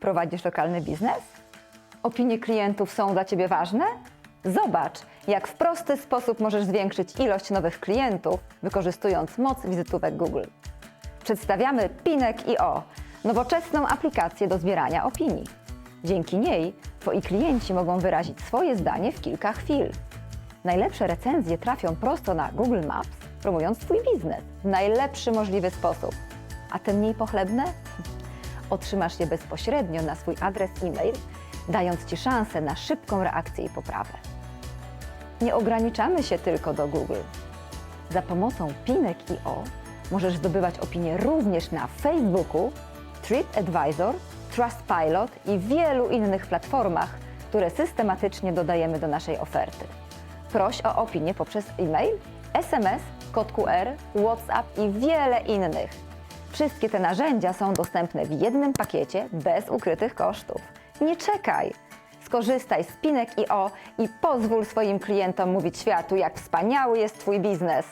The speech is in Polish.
Prowadzisz lokalny biznes? Opinie klientów są dla Ciebie ważne? Zobacz, jak w prosty sposób możesz zwiększyć ilość nowych klientów, wykorzystując moc wizytówek Google. Przedstawiamy Pinek.io, nowoczesną aplikację do zbierania opinii. Dzięki niej Twoi klienci mogą wyrazić swoje zdanie w kilka chwil. Najlepsze recenzje trafią prosto na Google Maps, promując Twój biznes w najlepszy możliwy sposób. A te mniej pochlebne? Otrzymasz je bezpośrednio na swój adres e-mail, dając Ci szansę na szybką reakcję i poprawę. Nie ograniczamy się tylko do Google. Za pomocą Pinek.io możesz zdobywać opinie również na Facebooku, TripAdvisor, Trustpilot i wielu innych platformach, które systematycznie dodajemy do naszej oferty. Proś o opinię poprzez e-mail, SMS, kod QR, WhatsApp i wiele innych. Wszystkie te narzędzia są dostępne w jednym pakiecie bez ukrytych kosztów. Nie czekaj! Skorzystaj z Pinek.io i pozwól swoim klientom mówić światu, jak wspaniały jest Twój biznes.